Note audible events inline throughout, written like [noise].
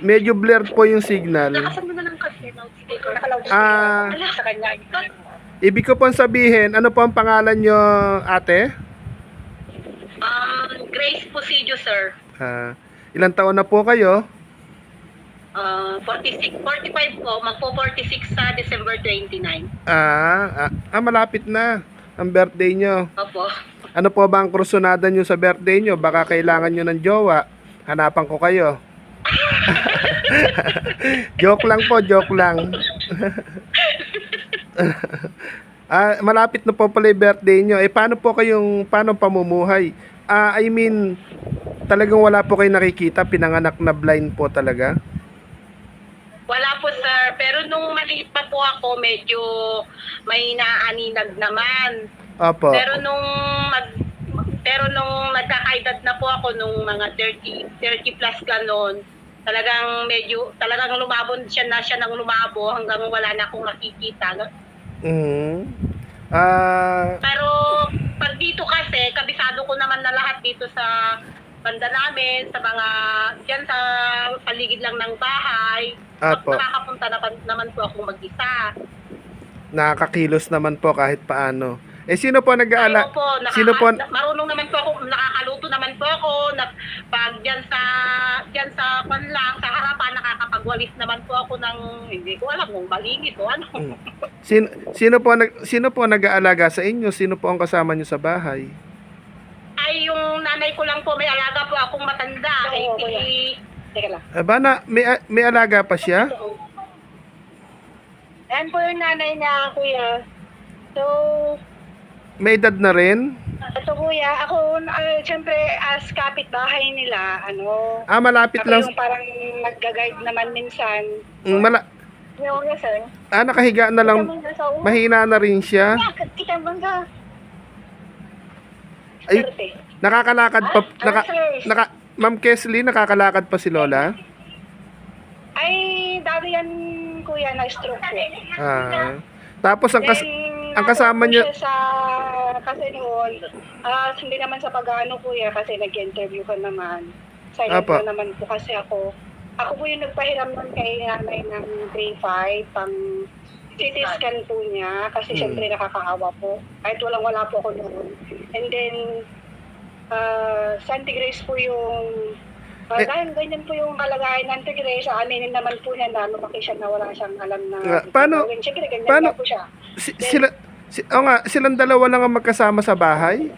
medyo blurred po yung signal. Ah, ibig ko pong sabihin, ano po ang pangalan nyo, ate? Um, Grace Posidio, sir. Ah, ilang taon na po kayo? Uh, 46, 45 po, magpo-46 sa December 29. Ah, ah, ah, malapit na ang birthday nyo. Opo. Ano po ba ang krusonada nyo sa birthday nyo? Baka kailangan nyo ng jowa. Hanapan ko kayo. [laughs] joke lang po, joke lang. [laughs] ah, malapit na po pala yung birthday nyo. Eh, paano po kayong, paano pamumuhay? Ah, I mean, talagang wala po kayo nakikita, pinanganak na blind po talaga? Wala po, sir. Pero nung maliit pa po ako, medyo may naaninag naman. Opo. Pero nung mag pero nung nagkakaedad na po ako nung mga 30 30 plus ganon, talagang medyo talagang lumabon siya na siya nang lumabo hanggang wala na akong makikita. Mhm. Ah, Pero pag dito kasi, kabisado ko naman na lahat dito sa banda namin, sa mga, dyan sa paligid lang ng bahay. Apo. Nakakapunta naman, naman po ako mag-isa. nakakakilos naman po kahit paano. Eh, sino po nag-aala? Ayun po, nakaka- Sino po? na- marunong naman po ako, nakakaluto naman po ako. Na, pag dyan sa, dyan sa pan lang, sa harapan, nakakapagwalis naman po ako ng, hindi ko alam kung malinis o ano. Mm. Sino, sino po nag sino po nag-aalaga sa inyo? Sino po ang kasama niyo sa bahay? Ay, yung nanay ko lang po, may alaga po akong matanda. Oo, Ay, kuya. si- Teka lang. Ah, ba na may may alaga pa siya? Yan po yung nanay niya, kuya. So, May edad na rin? ito kuya, ako, uh, syempre, as kapitbahay nila, ano, Ah, malapit ako lang. yung parang nag-guide naman minsan. Mm, Mala Yung sir. ah, nakahiga na lang. Kita sa ulo. Mahina na rin siya. Kita sa Ay, nakakalakad pa naka, Ano, sir? naka Ma'am Kesley, nakakalakad pa si Lola? Ay, dati yan, kuya, na-stroke po. Ah. Tapos ang kas Then, ang kasama siya sa, kasi noon, ah, hindi naman sa pag-ano kuya, kasi nag-interview ka naman. Silent Apo. na naman po kasi ako. Ako po yung nagpahiram nun kay nanay ng 3-5, pang CT scan po niya, kasi Hmm. syempre nakakaawa po. Kahit walang wala po ako noon. And then, uh, Santi Grace po yung Ah, Eh, dahil ganyan po yung kalagayan ng Tigre, sa aminin naman po niya na lumaki siya na wala siyang alam na Nga, paano-. Siyempre, ganyan paano- po siya. si, sila si, oh nga, silang dalawa lang ang magkasama sa bahay?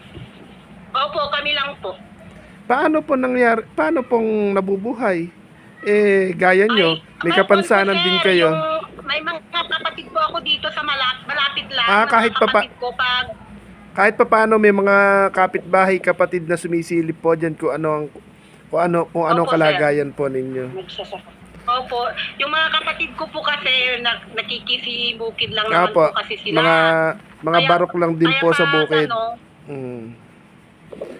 Opo, kami lang po. Paano po nangyari? Paano pong nabubuhay? Eh, gaya nyo, may Ay, kapansanan sir, din kayo. yung- may mga kapatid po ako dito sa malapit, malapit lang. Ah, kahit pa pa- ko pag Kahit pa paano may mga kapitbahay, kapatid na sumisilip po dyan kung ano ang kung ano kung anong Opo, sir. kalagayan po ninyo. Opo, yung mga kapatid ko po kasi nak nakikisibukid lang naman po kasi sila. mga mga Kaya- barok lang din Kaya po sa bukid. Ano, Mm.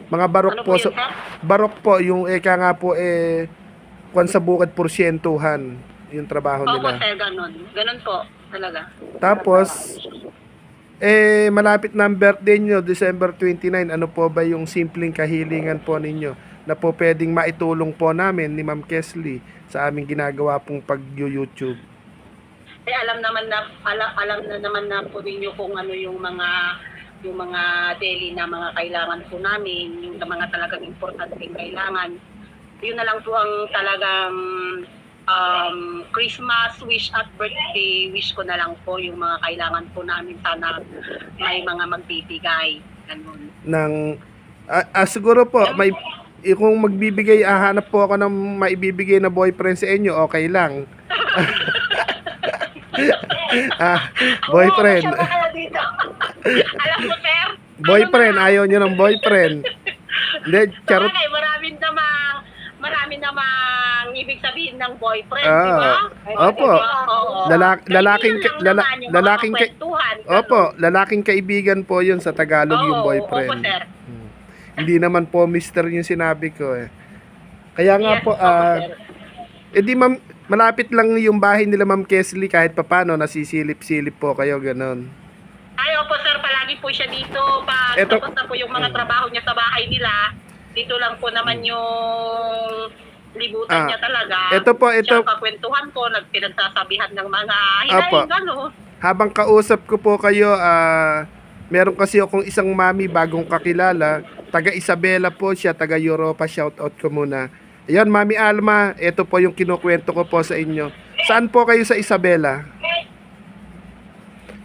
Mga barok ano po po yun, sir? barok po yung eka nga po eh kwan sa bukid porsyentuhan yung trabaho Opo, nila. sir, ganun. Ganun po, talaga. Tapos eh malapit na ang birthday nyo, December 29. Ano po ba yung simpleng kahilingan po ninyo na po pwedeng maitulong po namin ni Ma'am Kesley sa aming ginagawa pong pag-YouTube? Eh, alam naman na, alam, alam na naman na po ninyo kung ano yung mga yung mga daily na mga kailangan po namin, yung mga talagang importanteng kailangan. Yun na lang po ang talagang um, Christmas wish at birthday wish ko na lang po yung mga kailangan po namin. Sana may mga magbibigay. Ganun. ng ah, ah, siguro po may eh, kung magbibigay ahanap po ako ng maibibigay na boyfriend sa inyo okay lang [laughs] ah, boyfriend Oo, siya dito? alam mo, sir? boyfriend ayaw nyo ng boyfriend hindi charot Sabagay, maraming namang marami namang ibig sabihin ng boyfriend, Ah, di ba? opo. Oo. Lalak- Kaya lalaking lala- yung lalaking kwentuhan, opo lalaking kaibigan po yun sa Tagalog yung Oo, boyfriend Opo, sir. Hindi naman po mister yung sinabi ko eh kaya nga Yes, po sir. Eh di ma'am, malapit lang yung bahay nila Ma'am Kesley kahit papano nasisilip-silip po kayo ganun. Ay, opo, sir. Palagi po siya dito. Pag Eto- tapos na po yung mga trabaho niya sa bahay nila, dito lang po naman yung libutan Ah, niya talaga. ito po, ito. Siya kakwentuhan ko, nagpinagsasabihan ng mga Apo. hinaing, ano. Habang kausap ko po kayo, ah, meron kasi akong isang mami bagong kakilala. Taga Isabela po siya, taga Europa. Shout out ko muna. Ayan, Mami Alma, ito po yung kinukwento ko po sa inyo. Saan po kayo sa Isabela?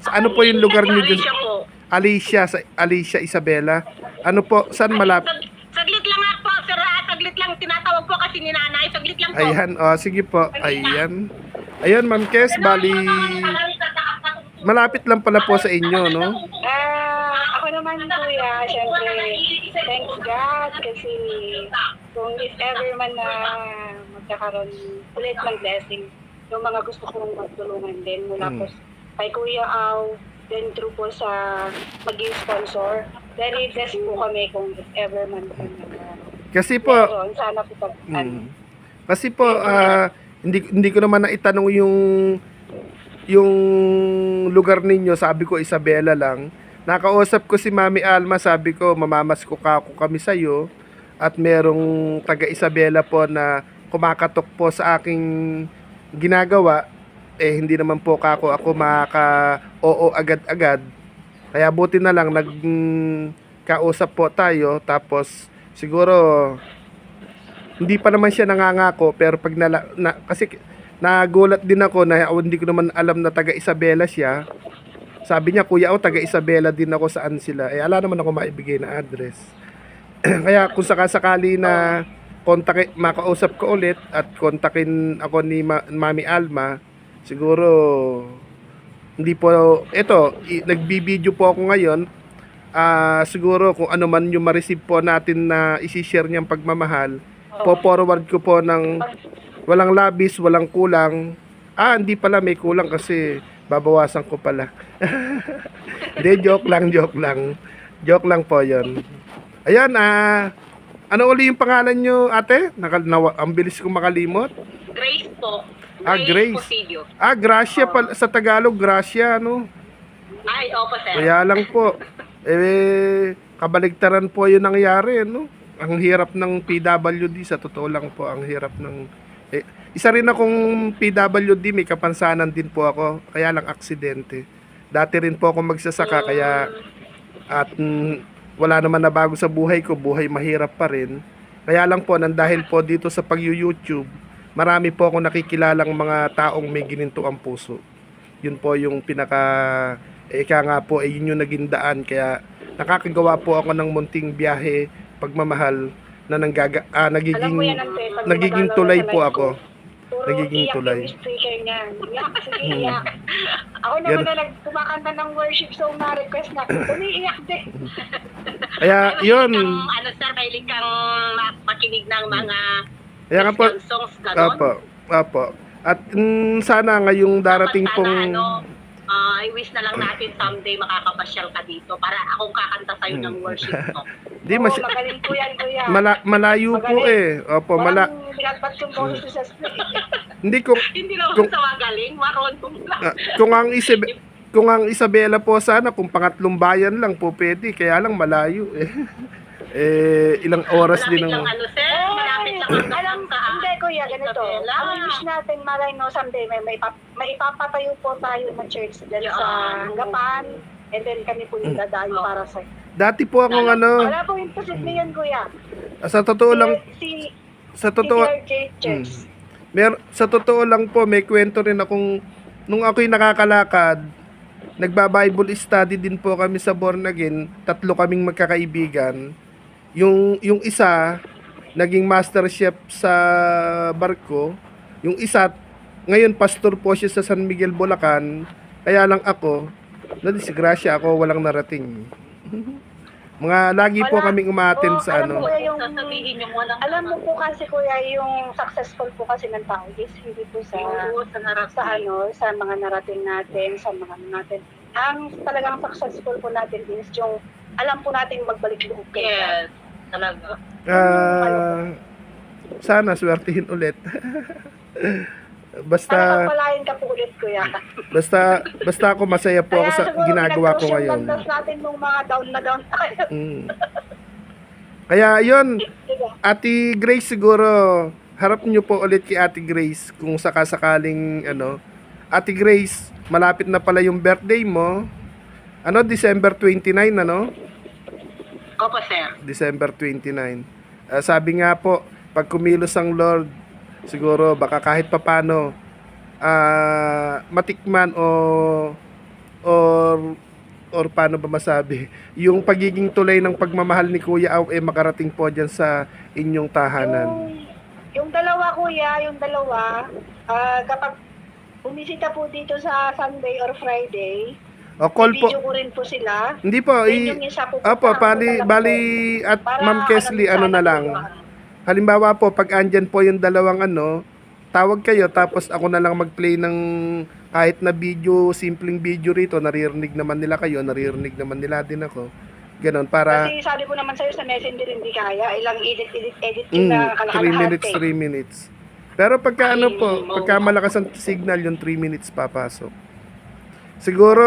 Sa ano po yung lugar niyo dun? Alicia po. Alicia, sa Alicia Isabela. Ano po, saan malapit? Sag- saglit lang po, sir. ah, Saglit lang. Tinatawag po kasi ni nanay. Saglit lang po. Ayan, oh, sige po. Ayan. Ayan, Ma'am Kes, bali malapit lang pala po sa inyo, no? Ah, kuya, syempre, thank God kasi kung if ever man na magkakaroon ulit ng blessing, yung mga gusto kong magtulungan din mula Mm. po kay Kuya Au, then through po sa maging sponsor, very blessed po kami kung if ever man po na Kasi po, meron. Sana po pag, Mm. Kasi po, ah, hindi, hindi ko naman naitanong yung yung lugar ninyo, sabi ko Isabela lang. Nakausap ko si Mami Alma, sabi ko mamamas ko kako kami sa iyo at merong taga Isabela po na kumakatok po sa aking ginagawa. Eh hindi naman po kako ako makaka oo agad-agad. Kaya buti na lang nag kausap po tayo tapos siguro hindi pa naman siya nangangako pero pag nala, na, kasi nagulat din ako na hindi ko naman alam na taga Isabela siya. Sabi niya, kuya, oh, taga Isabela din ako saan sila. Eh, ala naman ako maibigay na address. [clears throat] Kaya kung sakasakali na kontak makausap ko ulit at kontakin ako ni Ma- Mami Alma, siguro hindi po, ito, nagbibideo po ako ngayon. Ah, siguro kung ano man yung ma-receive po natin na isi-share niyang pagmamahal, po-forward ko po ng walang labis, walang kulang. Ah, hindi pala may kulang kasi babawasan ko pala. [laughs] Hindi, joke lang, joke lang. Joke lang po yon. Ayan, ah, ano uli yung pangalan nyo, ate? Nakal nawa, ang bilis kong makalimot. Grace po. Ah, Grace. Posidio. Ah, Gracia pala, sa Tagalog, Gracia, ano? Ay, opo, sir. Kaya lang po, [laughs] eh, kabaligtaran po yung nangyari, no? Ang hirap ng PWD, sa totoo lang po, ang hirap ng... Eh, isa rin akong PWD, may kapansanan din po ako, kaya lang aksidente. Dati rin po ako magsasaka, kaya at mm, wala naman na bago sa buhay ko, buhay mahirap pa rin. Kaya lang po, nang dahil po dito sa pag-YouTube, marami po ako nakikilalang mga taong may gininto ang puso. Yun po yung pinaka, eh, kaya nga po, eh, yun yung naging daan. Kaya nakakagawa po ako ng munting biyahe, pagmamahal, na nanggaga, ah, alam nagiging, mo yan ang pag nagiging tulay sa po ako. ko. Puro Nagiging iyak tulay. yung speaker niya. Iyak, sige, Hmm. iyak. Ako naman Yan. na nagkumakanta ng worship song na request na, umiiyak din. [laughs] Kaya, yun, Kang, ano, sir, mahilig kang ma- makinig ng mga kaya nga po, Christian songs, gano'n. Apo, apo. At mm, sana ngayong darating Dapat pong... sana, ano, ah, I wish na lang natin someday makakapasyal ka dito para akong kakanta sa'yo ng Hmm. worship song. [laughs] Di, Oo, mas, magaling po yan, kuya. mala, malayo po eh. Opo, mala, Walang yung boses sa [laughs] hindi ko, [laughs] Hindi naman Kung- sa magaling, marunong lang. ah, kung ang Isab kung ang Isabela po sana, kung pangatlong bayan lang po pwede, kaya lang malayo eh. Eh, ilang oras Malapit din lang ang... ano, sir. Malapit lang hanggang alam, ka. hindi kuya, ganito. Ang wish natin, malay no, someday, may, may, may ipapatayo po tayo na church dyan sa. Hanggapan. And then kami po yung dadayo para sa... Dati po akong ano, Wala po imposible yan, kuya. sa totoo lang, Si, sa si totoo, TRJ Church. Mer sa totoo lang po, may kwento rin akong nung ako'y nakakalakad, nagba-Bible study din po kami sa Born Again, tatlo kaming magkakaibigan. Yung yung isa naging master chef sa barko, yung isa ngayon pastor po siya sa San Miguel Bulacan. Kaya lang ako, nadisgrasya ako, walang narating. [laughs] Mga lagi po Wala. kaming umattend Oo, sa alam ano. mo, kuya, yung, Sasabihin yung walang alam mo po kasi kuya, yung successful po kasi ng tao is hindi po sa Oo, sa harap sa ano, sa mga narating natin, sa mga ano natin. Ang talagang successful po natin is yung alam po natin magbalik loob kay God. Talaga. Ah, sana swertihin ulit. [laughs] Basta pagpalain ka po ulit, kuya. basta basta ako masaya po ako sa ginagawa ko ngayon. landas natin nung mga down na down tayo. Mm. Kaya yun? Ate Grace siguro harap nyo po ulit kay Ate Grace kung sakasakaling ano. Ate Grace, malapit na pala yung birthday mo. Ano, December 29, ano? Opo, sir. December 29. Ah, sabi nga po, pag kumilos ang Lord, siguro baka kahit papano ah matikman o or or paano ba masabi, yung pagiging tulay ng pagmamahal ni Kuya Aw eh makarating po dyan sa inyong tahanan. Yung, yung dalawa kuya, yung dalawa, ah, kapag bumisita po dito sa Sunday or Friday, O call po. video ko rin po sila. Hindi po, Then i- po, Apo, bali, bali at Ma'am Kesley, ano na lang. Halimbawa po, pag andyan po yung dalawang ano, tawag kayo tapos ako na lang mag-play ng kahit na video, simpleng video rito, naririnig naman nila kayo, naririnig naman nila din ako. Ganon, para Kasi sabi ko naman sa'yo sa messenger hindi kaya. Ilang edit, edit, edit mm, na 3 kalahati. minutes, 3 minutes. Pero pagka ano po, pagka malakas ang signal, yung 3 minutes papasok. Siguro,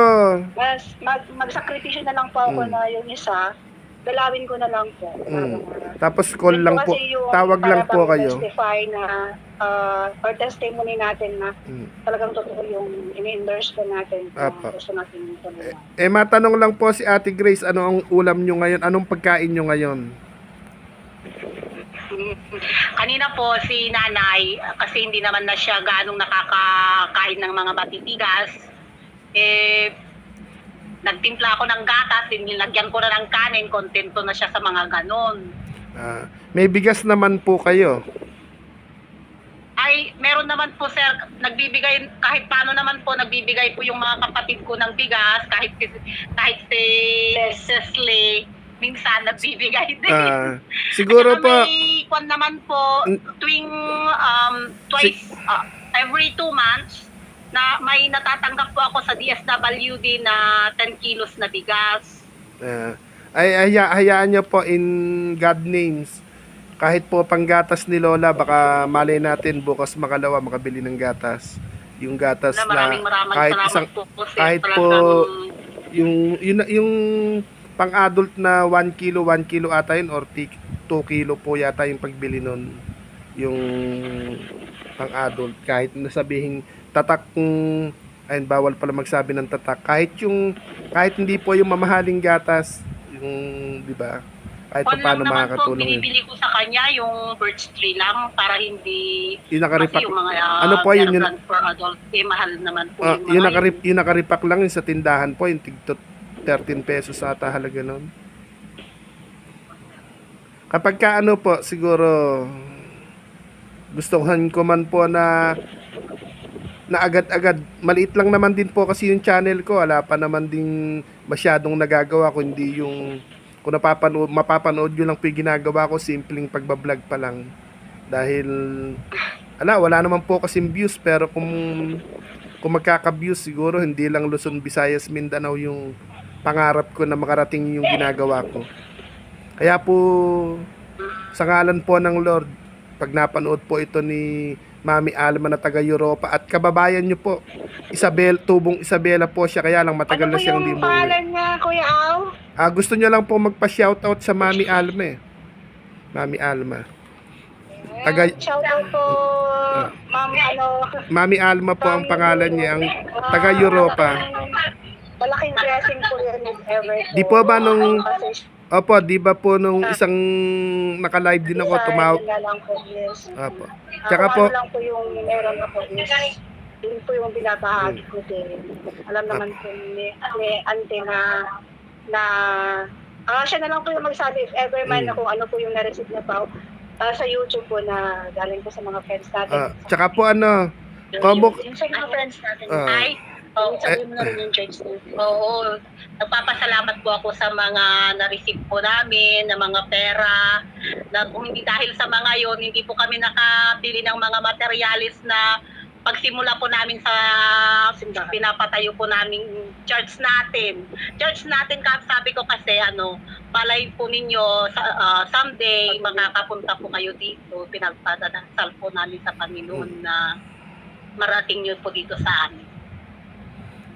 Mas mag, magsakripisyo na lang po ako Mm. na yung isa, dalawin ko na lang po. Mm. Tapos call Yun lang po, yung tawag lang po kayo. testify na ah, or testimony natin na Mm. talagang totoo yung ini-endorse ko natin na Apa. gusto natin tulungan. Eh, matanong lang po si Ate Grace, ano ang ulam nyo ngayon? Anong pagkain nyo ngayon? Kanina po si nanay, kasi hindi naman na siya ganong nakakakain ng mga matitigas, eh, nagtimpla ako ng gatas, nilagyan ko na ng kanin, kontento na siya sa mga ganon. Ah, may bigas naman po kayo. Ay, meron naman po sir, nagbibigay, kahit paano naman po, nagbibigay po yung mga kapatid ko ng bigas, kahit, kahit si Cecily, minsan nagbibigay din. Ah, [laughs] siguro At po, May kwan naman po, tuwing um, twice, ah, every two months, na may natatanggap po ako sa DSWD na 10 kilos na bigas. ah, ay haya, hayaan nyo po in God names. Kahit po panggatas ni Lola, baka malay natin bukas makalawa makabili ng gatas. Yung gatas Na na maraming maraming kahit salamat isang po po kahit po yung yun, yung pang adult na 1 kilo 1 kilo ata yun or 2 kilo po yata yung pagbili nun yung pang adult kahit nasabihin tatak kung ayun bawal pala magsabi ng tatak. Kahit yung kahit hindi po yung mamahaling gatas yung di ba kahit pa paano po, makakatulong yun. binibili ko sa kanya yung birch tree lang para hindi yung nakaripak yung mga uh, Ano po yun, yun- for adult eh mahal naman po ah, yung yung, nakarip, yung nakaripak lang yun sa tindahan po yung tigto 13 pesos ata halaga nun. Kapag ka ano po siguro gustuhan ko man po na na agad-agad. Maliit lang naman din po kasi yung channel ko. Wala pa naman din masyadong nagagawa kundi yung kung napapanood mapapanood yun lang po yung ginagawa ko simpleng pagbablog pa lang. Dahil ala wala naman po kasing views pero kung kung magkaka-views siguro hindi lang Luzon, Visayas, Mindanao yung pangarap ko na makarating yung ginagawa ko. Kaya po sa ngalan po ng Lord, pag napanood po ito ni Mami Alma na taga Europa at kababayan nyo po, Isabel, tubong Isabela po siya kaya lang matagal ano na siyang di mo. pangalan niya, Kuya Al? Ah, gusto niya lang po magpa-shoutout sa Mami Alma eh. Mami Alma. Taga- Shout out po, Ah. Ma'am, ano, Mami Alma po ang pangalan niya, ang taga Europa. Malaking blessing po yan if ever. Di po ba nung- Opo, di ba po nung isang naka-live din ako, tumawag. na lang po, yes. Opo. Ako Tsaka po, ano lang po yung meron ako is, yun po yung binabahagi ko din. Alam naman po ni, ni ante na, na, ah, siya na lang po yung magsabi if ever man Mm. na kung ano po yung na-receive na pa ah, sa YouTube po na galing po sa mga friends natin. ah, tsaka po ano, Kombo- yung sa mga friends natin. Ah. Ay, oh, Sabi mo na rin yung church na. Oo. Nagpapasalamat po ako sa mga na-receive po namin, na mga pera. Na kung hindi dahil sa mga yon, hindi po kami nakabili ng mga materialis na pagsimula po namin sa pinapatayo po namin church natin. Church natin, sabi ko kasi ano, palay po ninyo sa, ah, someday makakapunta po kayo dito. Pinagpadadasal po namin sa Panginoon na marating nyo po dito sa amin.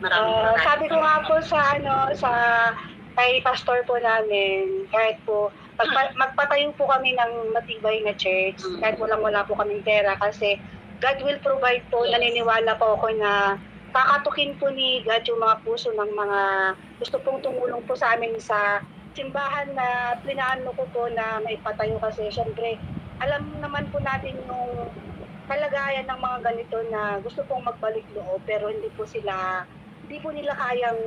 Maraming maraming sabi ko nga po sa ano sa kay pastor po namin kahit po magpa- magpatayo po kami ng matibay na church Mm. kahit walang wala po kaming pera kasi God will provide po, Yes. naniniwala po ako na kakatukin po ni God yung mga puso ng mga gusto pong tumulong po sa amin sa simbahan na plinaano ko po na maipatayo kasi syempre alam naman po natin yung kalagayan ng mga ganito na gusto pong magbalik loob pero hindi po sila hindi po nila kayang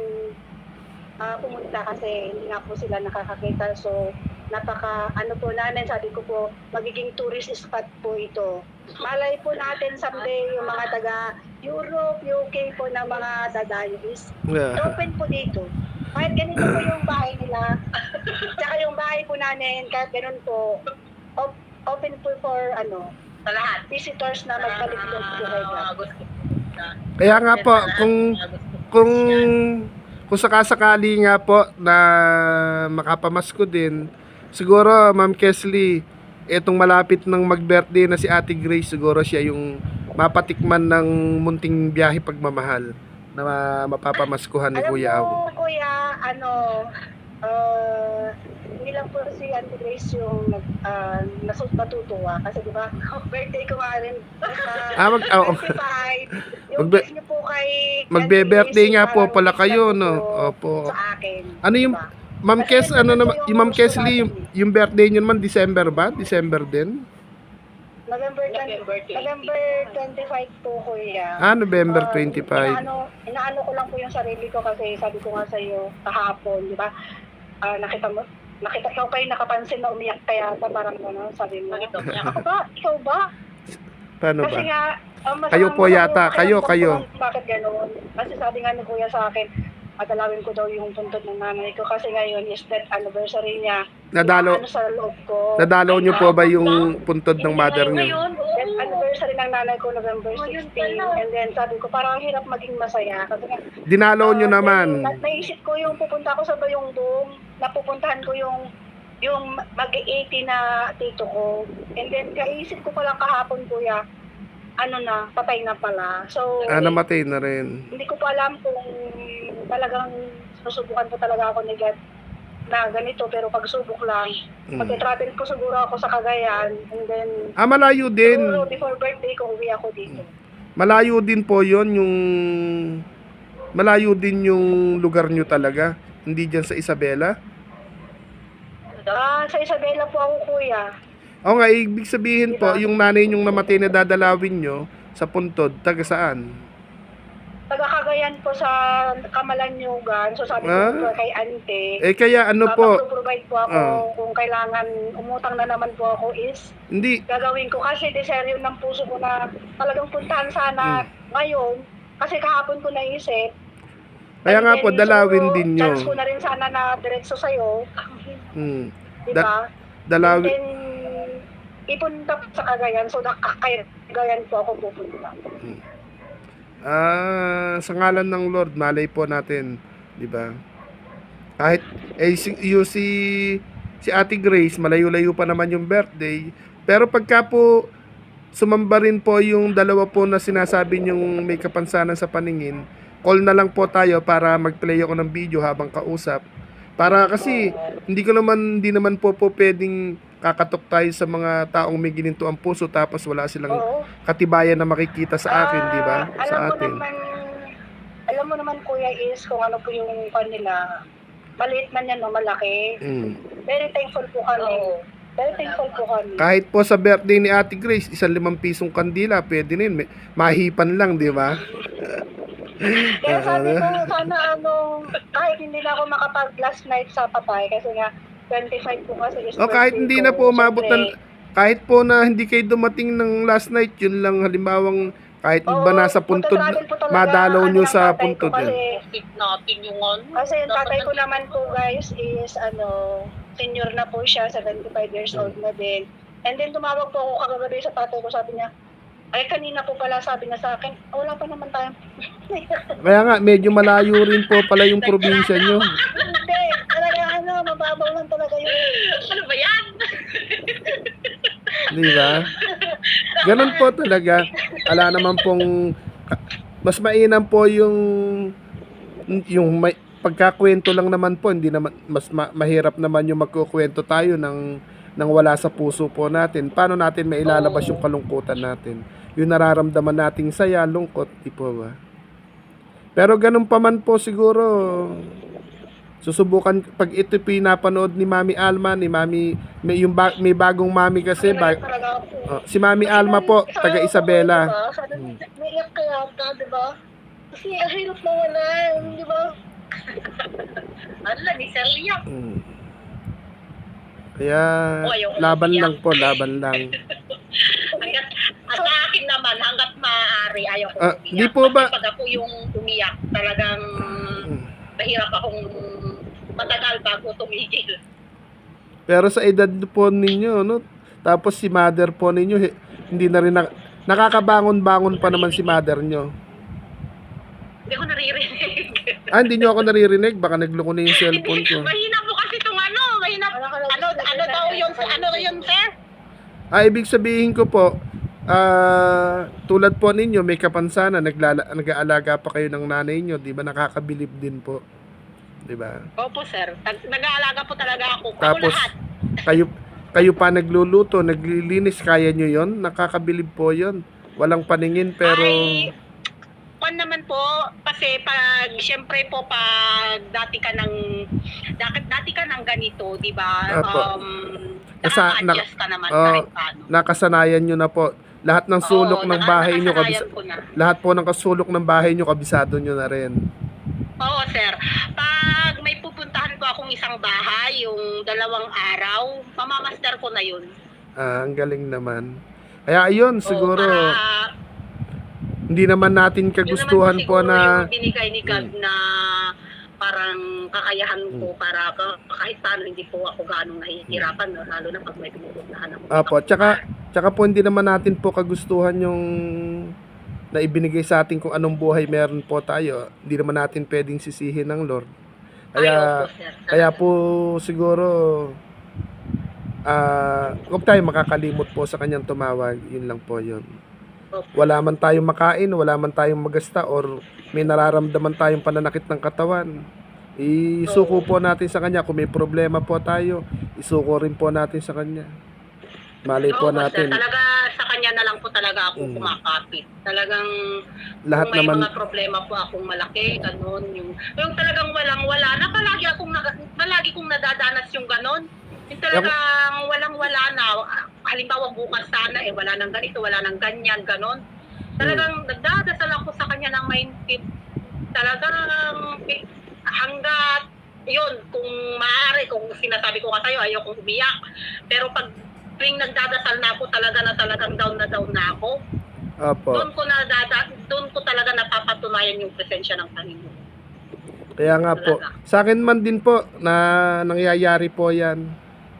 ah, pumunta kasi hindi nga po sila nakakakita so napaka ano po namin sabi ko po magiging tourist spot po ito malay po natin someday yung mga taga Europe, UK po na mga dadayo is Yeah. open po dito. Kahit ganito po yung bahay nila, [laughs] tsaka yung bahay po namin, kahit ganun po, op- open po for ano, Sa lahat. visitors na magbalik po ko. Kaya nga po, kung kung kung sakasakali nga po na makapamasko din, siguro Ma'am Kesley, etong malapit ng mag-birthday na si Ate Grace, siguro siya yung mapatikman ng munting biyahe pagmamahal na ma- mapapamaskuhan ni Alam Kuya Aw. mo, kuya, ano, uh, hindi lang po si Auntie Grace yung nag, uh, nasu- natutuwa. Kasi di ba, [laughs] birthday ko nga rin. Ah, mag- oh. 25. [laughs] Yung Magbe- niyo po kay Magbe-birthday Auntie nga Grace, po pala kayo, no? po Opo. Sa akin. Ano yung Diba? Ma'am Kes, ano naman, yung Ma'am gusto Kesley, yung, natin yung birthday niyo naman, December ba? December din? November, 20, November 20. November 25 po, kuya. Ah, November Um, 25. Inaano, inaano ko lang po yung sarili ko kasi sabi ko nga sa iyo kahapon, di ba? Ah, nakita mo, nakita ko kayo nakapansin na umiyak ka yata, parang gano'n, sabi mo. Bakit niya? Ako ba? Ikaw ba? Paano Kasi ba? nga, um, Kayo po yata, kayo, kayo. ko Bakit gano'n? Kasi sabi nga ni kuya sa akin, adalawin ko daw yung puntod ng nanay ko kasi ngayon is death anniversary niya. Nadalo, Ano sa loob ko. nadalaw niyo po ba yung puntod ng mother niyo? Death anniversary ng nanay ko November Oh, yun 16. pala. And then sabi ko, parang hirap maging masaya. Kasi nga, Dinalaw niyo Ah, naman. then, na- naisip ko yung pupunta ko sa Bayongdong, napupuntahan ko yung yung mag-80 na tito ko. And then, kaisip ko palang kahapon, kuya, ano na, patay na pala. So, Ah, namatay na rin. hindi ko pa alam kung talagang susubukan ko talaga ako ni God na ganito, pero pagsubok lang. Mm. Mag-travel ko siguro ako sa Cagayan, and then, Ah, malayo din. siguro before birthday ko, uwi ako dito. Malayo din po yon yung... Malayo din yung lugar nyo talaga. Hindi dyan sa Isabela. Ah, sa Isabela po ako, kuya. O nga, ibig sabihin po, yung nanay nyong namatay na dadalawin nyo sa puntod, taga saan? taga Cagayan po sa Kamalanyugan. So sabi ko Ah. po kay ante, Eh kaya ano po, provide po ako Ah. kung kailangan umutang na naman po ako is hindi, gagawin ko kasi desiryo ng puso ko na talagang puntahan sana Hmm. ngayon kasi kahapon ko naisip. Kaya nga And po, dalawin din nyo. Chance ko na rin sana na diretso sa'yo. Hmm. Di Da-? Dalawin, Then, ipunta sa Cagayan so nakakagayan po ako pupunta. Ah, sa ngalan ng Lord, malay po natin, 'di ba? Kahit eh si, yung si si Ate Grace, malayo-layo pa naman yung birthday, pero pagka po sumamba rin po yung dalawa po na sinasabi niyong may kapansanan sa paningin, call na lang po tayo para mag-play ako ng video habang kausap. Para kasi hindi ko naman hindi naman po po pwedeng kakatok tayo sa mga taong may gininto ang puso tapos wala silang Oo. katibayan na makikita sa akin, Ah, di ba? Alam Sa mo atin. naman, alam mo naman kuya is kung ano po yung kanila, maliit man yan o malaki. Mm. Very thankful po kami. Very thankful po kami. Kahit po sa birthday ni Ate Grace, isang limang pisong kandila, pwede rin. May- Mahipan lang, di ba? Kaya sabi Ah. ko, sana ano, kahit hindi na ako makapag last night sa patay, kasi nga, 25 po kasi is O kahit birthday hindi ko. na po umabot ng... Siyempre, Kahit po na hindi kayo dumating ng last night, yun lang halimbawang kahit oo, ba nasa puntod, magta-travel po talaga, madalaw ano nyo sa tatay ko puntod. Kasi. Tip natin yung ano. kasi yung tatay ko naman po guys is ano, senior na po siya, 75 years old na din. And then tumawag po ako kagagabi sa tatay ko, sabi niya, ay kanina po pala sabi niya sa akin, "Ah, wala pa naman tayo. [laughs] Kaya nga, medyo malayo rin po pala yung probinsya nyo. Hindi, talaga ano, mababaw lang talaga yung Ano ba yan? Di ba? Ganun po talaga. Ala naman pong mas mainam po yung yung may pagkakwento lang naman po, hindi naman mas ma- mahirap naman yung magkukwento tayo ng nang wala sa puso po natin. Paano natin mailalabas yung kalungkutan natin? Yung nararamdaman nating saya, lungkot, di ba? Pero ganun pa man po siguro, susubukan pag ito pinapanood ni Mami Alma, ni Mami may yung ba- may bagong Mami kasi ba- oh, si Mami Alma po, taga Isabela. Sabi, Hmm. may iyak ka di ba? Kasi hirap mawala, di ba? [laughs] Ala, ni Liam. Mm. Kaya Oh, ayoko laban lang po, laban lang. [laughs] Hanggat, at sa akin naman, hanggat maaari, ayaw ko Ah, umiyak. di po ba- Kasi pag ako yung umiyak, talagang Mm. mahirap akong matagal bago tumigil. Pero sa edad po ninyo, no? Tapos si mother po ninyo, hindi na rin na, nakakabangon-bangon pa naman si mother nyo. Hindi ko naririnig. [laughs] Ah, hindi nyo ako naririnig. Baka nagloko na yung cellphone ko. mahina po kasi itong ano, mahina. Ano, ano daw yun, ano yun, sir? Ah, ibig sabihin ko po, ah, tulad po ninyo, may kapansanan, naglala, nag-aalaga pa kayo ng nanay nyo, di ba? Nakakabilib din po. Di ba? Opo, sir. Nag- Nag-aalaga po talaga ako. Ako Tapos, lahat. [laughs] kayo, kayo pa nagluluto, naglilinis, kaya nyo yon Nakakabilib po yon Walang paningin, pero... Ay, kwan naman po, kasi pag, syempre po, pag dati ka ng, dati, dati ka ng ganito, di ba? Apo. Um, Nasa- ka naman oh, kahit paano. nakasanayan nyo na po. Lahat ng sulok Oo, ng bahay nyo, kabisa, ko na. lahat po ng kasulok ng bahay nyo, kabisado nyo na rin. Oo, sir. Pag may pupuntahan ko akong isang bahay, yung dalawang araw, mamamaster ko na yun. Ah, ang galing naman. Kaya ayun, Oo, siguro, para- hindi naman natin yun naman kagustuhan po na... Binigay ni God na parang kakayahan ko para ka- kahit paano hindi po ako gaano nahihirapan, no? lalo na pag may pinupuntahan ako. Apo, tsaka, tsaka po hindi naman natin po kagustuhan yung na ibinigay sa atin kung anong buhay meron po tayo. Hindi naman natin pwedeng sisihin ng Lord. Ay, Kaya, sir. kaya po siguro, ah, huwag tayo makakalimot po sa kanyang tumawag. Yun lang po yun. Wala man tayong makain, wala man tayong magasta, or may nararamdaman tayong pananakit ng katawan. Isuko po natin sa kanya. Kung may problema po tayo, isuko rin po natin sa kanya. Malay po Oo, natin, Talaga sa kanya na lang po talaga ako Mm. kumakapit. Talagang lahat kung may naman, mga problema po akong malaki, ganun, yung, yung talagang walang-wala, na palagi akong, naga- palagi kong nadadanas yung ganun. Yung talagang walang-wala na, halimbawa bukas sana, eh wala nang ganito, wala nang ganyan, ganun. Talagang nagdadasal ako sa kanya ng mindset. Talagang hanggat yun, kung maaari, kung sinasabi ko ka sa'yo, ayokong umiyak. Pero pag tuwing nagdadasal na ako, talaga na talagang down na down na ako. opo. Doon ko na dada, doon ko talaga napapatunayan yung presensya ng Panginoon. Kaya nga po, sa akin man din po na nangyayari po yan.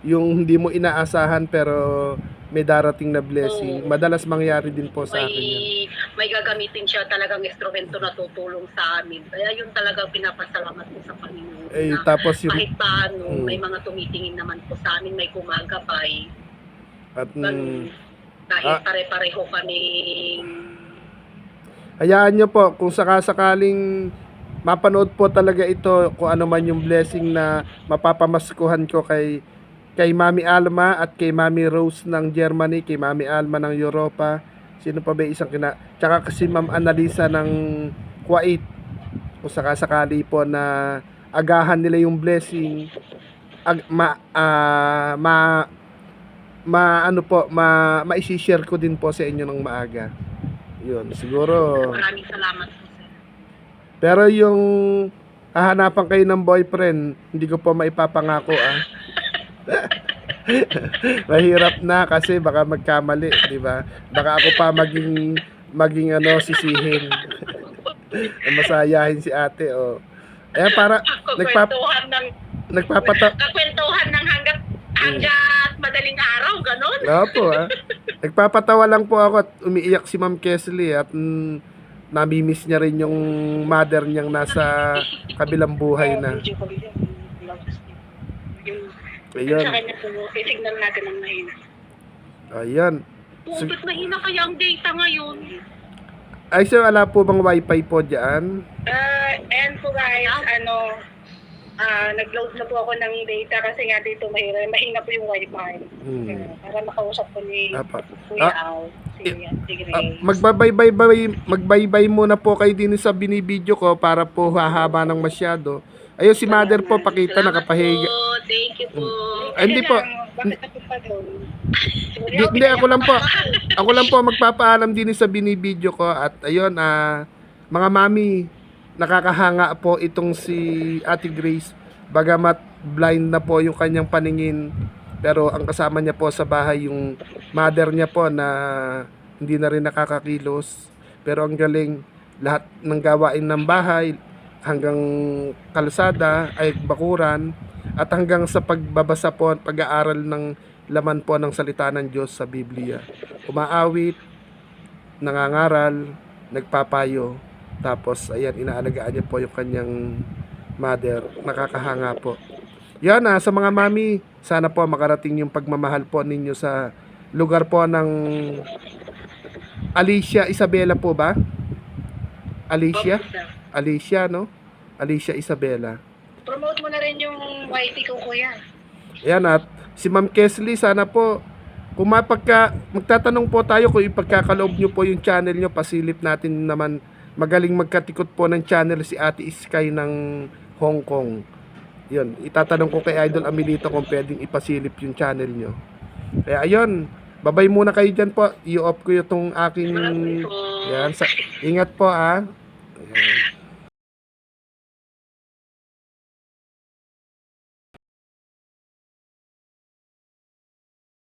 Yung hindi mo inaasahan pero may darating na blessing. Oo. Madalas mangyari din po sa akin yan. May, may gagamitin siya talagang instrumento na tutulong sa amin. Kaya yun talaga pinapasalamat ko sa Panginoon. Eh, na tapos yung, kahit paano, Mm. may mga tumitingin naman po sa amin, may gumagabay. at, Ganun. Dahil Ah. pare-pareho kami hayaan nyo po, kung sakasakaling mapanood po talaga ito, kung ano man yung blessing na mapapamaskuhan ko kay kay Mami Alma at kay Mami Rose ng Germany, kay Mami Alma ng Europa. Sino pa ba isang kina... Tsaka kasi Ma'am Annalisa ng Kuwait. Kung sakasakali po na agahan nila yung blessing, ag, ma, ah, ma, ma, ano po, ma, ma-share ko din po sa inyo ng maaga. Yun, siguro. maraming salamat po sir. Pero yung hahanapan kayo ng boyfriend, hindi ko po maipapangako ah. [laughs] Mahirap na kasi baka magkamali, di ba? Baka ako pa maging maging ano sisihin. [laughs] Masayahin si ate oh. Eh para Nagpap- ng, nagpapata kakwentuhan ng hanggat, hanggat madaling araw, ganon. Opo ah. [laughs] Nagpapatawa lang po ako at umiiyak si Ma'am Kesley at mm, namimiss niya rin yung mother niyang nasa kabilang buhay na. Yung Ayun. sa kanya po, signal natin ang mahina. Ayan. Oh, ba't mahina kaya ang data ngayon? Ay, sir, wala po bang wifi po dyan? Uh, and po guys, ano, ah, nag-load na po ako ng data kasi nga dito mahina, mahina po yung wifi. Hmm. Kaya para makausap ko ni Apa. Kuya Ah, Al, si, Grace. Ah, magbaybay-bay magbaybay muna po kayo din sa binibideo ko para po hahaba ng masyado. Ayun si mother po pakita nakapahiga. Thank you po. Ah, hindi po. Bakit ako pa doon? Hindi [laughs] ako lang po. Ako lang po magpapaalam din sa binibideo ko at ayun ah mga mami nakakahanga po itong si Ate Grace bagamat blind na po yung kanyang paningin pero ang kasama niya po sa bahay yung mother niya po na hindi na rin nakakakilos pero ang galing lahat ng gawain ng bahay hanggang kalsada ay bakuran at hanggang sa pagbabasa po at pag-aaral ng laman po ng salita ng Diyos sa Biblia. Umaawit, nangangaral, nagpapayo, tapos ayan, inaalagaan niya po yung kanyang mother. Nakakahanga po. Yan na, sa mga mami, sana po makarating yung pagmamahal po ninyo sa lugar po ng Alicia Isabela po ba? Alicia? Alicia, no? Alicia Isabela. Promote mo na rin yung YT ko, Kuya. Ayan at si Ma'am Kesley sana po kung mapagka magtatanong po tayo kung ipagkakaloob nyo po yung channel nyo pasilip natin naman magaling magkatikot po ng channel si Ate Sky ng Hong Kong yun itatanong ko kay Idol Amilito kung pwedeng ipasilip yung channel nyo kaya ayun babay muna kayo dyan po i-off ko yung aking yan sa, ingat po ah Ayan.